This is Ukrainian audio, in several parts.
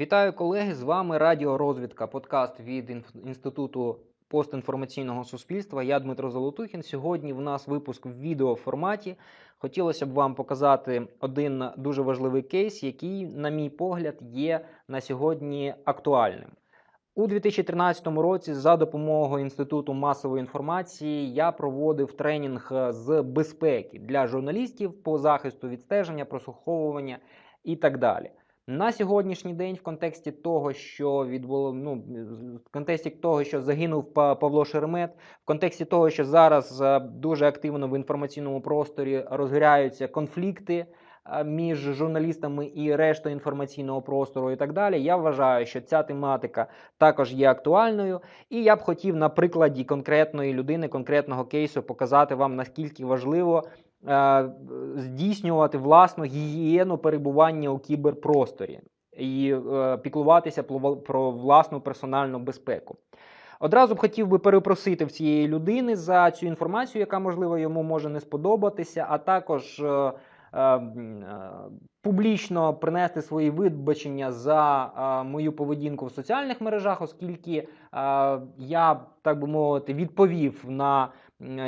Вітаю колеги! З вами Радіорозвідка, подкаст від Інституту постінформаційного суспільства. Я Дмитро Золотухін. Сьогодні в нас випуск в відеоформаті. Хотілося б вам показати один дуже важливий кейс, який, на мій погляд, є на сьогодні актуальним. У 2013 році за допомогою Інституту масової інформації я проводив тренінг з безпеки для журналістів по захисту відстеження, прослуховування і так далі. На сьогоднішній день, в контексті того, що відбуло, ну, в контексті того, що загинув Па- Павло Шеремет, в контексті того, що зараз е, дуже активно в інформаційному просторі розгоряються конфлікти між журналістами і рештою інформаційного простору, і так далі, я вважаю, що ця тематика також є актуальною, і я б хотів на прикладі конкретної людини, конкретного кейсу показати вам наскільки важливо здійснювати власну гігієну перебування у кіберпросторі і е, піклуватися про, власну персональну безпеку. Одразу б хотів би перепросити в цієї людини за цю інформацію, яка можливо йому може не сподобатися, а також е, публічно принести свої вибачення за е, мою поведінку в соціальних мережах, оскільки е, я, так би мовити, відповів на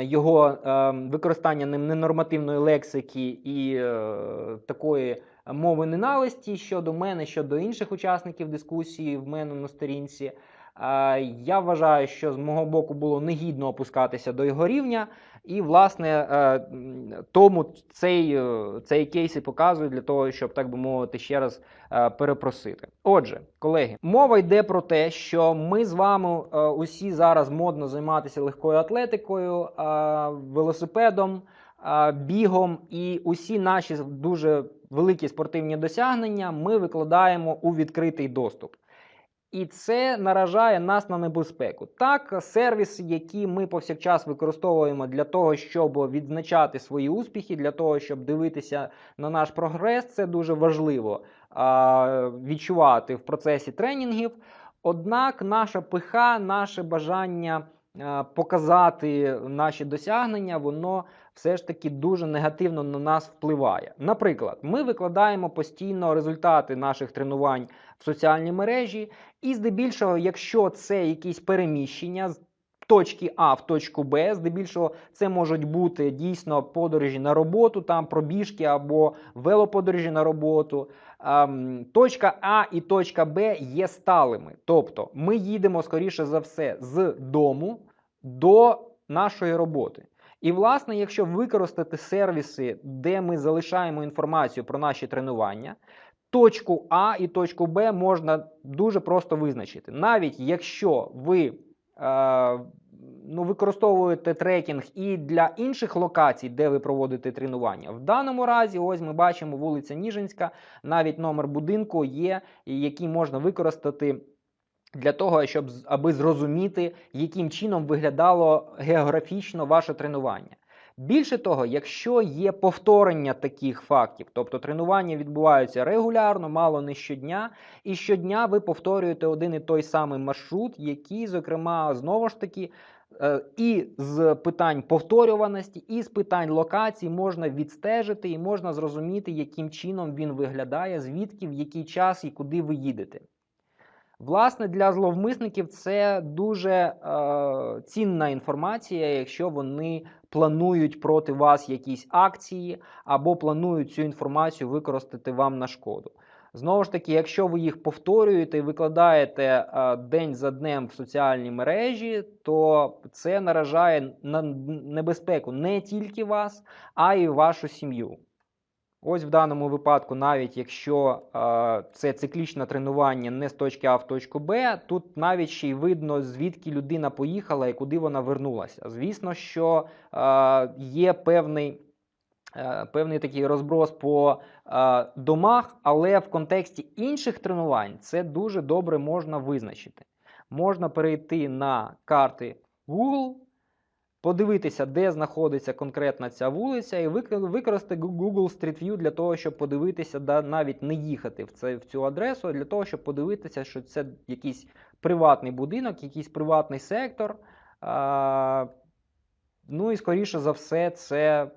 його е, використання ним ненормативної лексики і е, такої мови ненависті щодо мене, щодо інших учасників дискусії в мене на сторінці. Е, Я вважаю, що з мого боку було негідно опускатися до його рівня, і власне е, тому цей, е, цей кейс і показую для того, щоб так би мовити, ще раз е, перепросити. Отже, колеги, мова йде про те, що ми з вами усі зараз модно займатися легкою атлетикою, велосипедом, бігом, і усі наші дуже великі спортивні досягнення ми викладаємо у відкритий доступ. І це наражає нас на небезпеку. Так, сервіс, які ми повсякчас використовуємо для того, щоб відзначати свої успіхи, для того, щоб дивитися на наш прогрес, це дуже важливо а, відчувати в процесі тренінгів. Однак наша пиха, наше бажання показати наші досягнення, воно все ж таки дуже негативно на нас впливає. Наприклад, ми викладаємо постійно результати наших тренувань в соціальні мережі, і здебільшого, якщо це якісь переміщення з точки А в точку Б, здебільшого це можуть бути дійсно подорожі на роботу, там пробіжки або велоподорожі на роботу. Ем, точка А і точка Б є сталими. Тобто ми їдемо, скоріше за все, з дому до нашої роботи. І, власне, якщо використати сервіси, де ми залишаємо інформацію про наші тренування, точку А і точку Б можна дуже просто визначити. Навіть якщо ви е, ну, використовуєте трекінг і для інших локацій, де ви проводите тренування. В даному разі, ось ми бачимо вулиця Ніжинська, навіть номер будинку є, який можна використати. Для того, щоб аби зрозуміти, яким чином виглядало географічно ваше тренування. Більше того, якщо є повторення таких фактів, тобто тренування відбуваються регулярно, мало не щодня, і щодня ви повторюєте один і той самий маршрут, який, зокрема, знову ж таки, е, і з питань повторюваності, і з питань локацій можна відстежити і можна зрозуміти, яким чином він виглядає, звідки, в який час і куди ви їдете. Власне, для зловмисників це дуже е, цінна інформація, якщо вони планують проти вас якісь акції або планують цю інформацію використати вам на шкоду. Знову ж таки, якщо ви їх повторюєте і викладаєте е, день за днем в соціальні мережі, то це наражає на небезпеку не тільки вас, а й вашу сім'ю. Ось в даному випадку, навіть якщо е, це циклічне тренування не з точки А в точку Б, тут навіть ще й видно, звідки людина поїхала і куди вона вернулася. Звісно, що е, є певний, е, певний такий розброс по е, домах, але в контексті інших тренувань це дуже добре можна визначити. Можна перейти на карти Google подивитися, де знаходиться конкретна ця вулиця, і використати Google Street View для того, щоб подивитися, да, навіть не їхати в, це, в цю адресу, а для того, щоб подивитися, що це якийсь приватний будинок, якийсь приватний сектор. А, ну і скоріше за все, це е,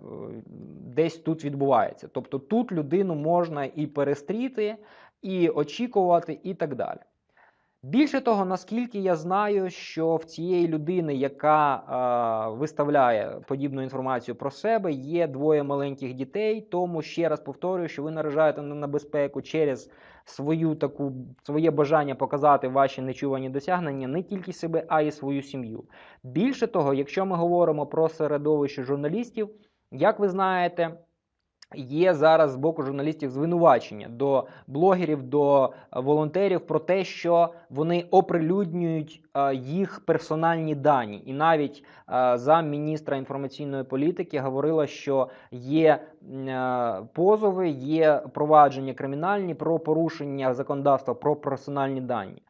десь тут відбувається. Тобто тут людину можна і перестріти, і очікувати, і так далі. Більше того, наскільки я знаю, що в цієї людини, яка е, виставляє подібну інформацію про себе, є двоє маленьких дітей. Тому ще раз повторюю, що ви наражаєте на небезпеку через свою таку своє бажання показати ваші нечувані досягнення не тільки себе, а й свою сім'ю. Більше того, якщо ми говоримо про середовище журналістів, як ви знаєте. Є зараз з боку журналістів звинувачення до блогерів, до е, волонтерів про те, що вони оприлюднюють е, їх персональні дані, і навіть е, замміністра інформаційної політики говорила, що є позови, є провадження кримінальні про порушення законодавства про персональні дані.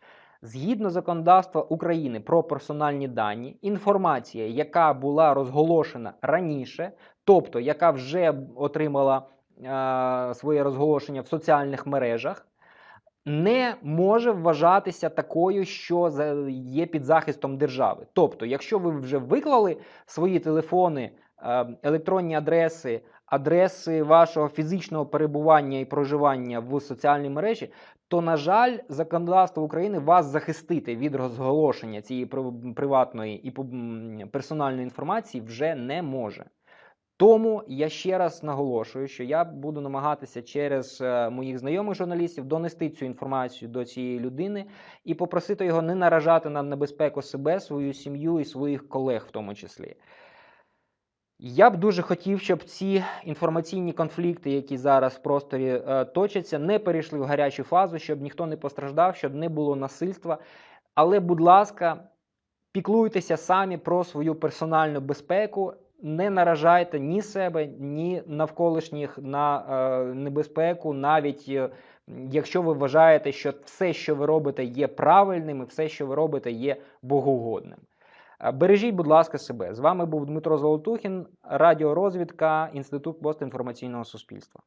Згідно законодавства України про персональні дані, інформація, яка була розголошена раніше, тобто яка вже отримала е, своє розголошення в соціальних мережах, не може вважатися такою, що є під захистом держави. Тобто, якщо ви вже виклали свої телефони, е, електронні адреси, адреси вашого фізичного перебування і проживання в соціальній мережі, то, на жаль, законодавство України вас захистити від розголошення цієї при- приватної і персональної інформації вже не може. Тому я ще раз наголошую, що я буду намагатися через е, моїх знайомих журналістів донести цю інформацію до цієї людини і попросити його не наражати на небезпеку себе, свою сім'ю і своїх колег, в тому числі. Я б дуже хотів, щоб ці інформаційні конфлікти, які зараз в просторі е, точаться, не перейшли в гарячу фазу, щоб ніхто не постраждав, щоб не було насильства. Але, будь ласка, піклуйтеся самі про свою персональну безпеку. Не наражайте ні себе, ні навколишніх на е, небезпеку, навіть е, якщо ви вважаєте, що все, що ви робите, є правильним, і все, що ви робите, є богоугодним. Е, Бережіть, будь ласка, себе. З вами був Дмитро Золотухін, радіорозвідка, Інститут постінформаційного суспільства.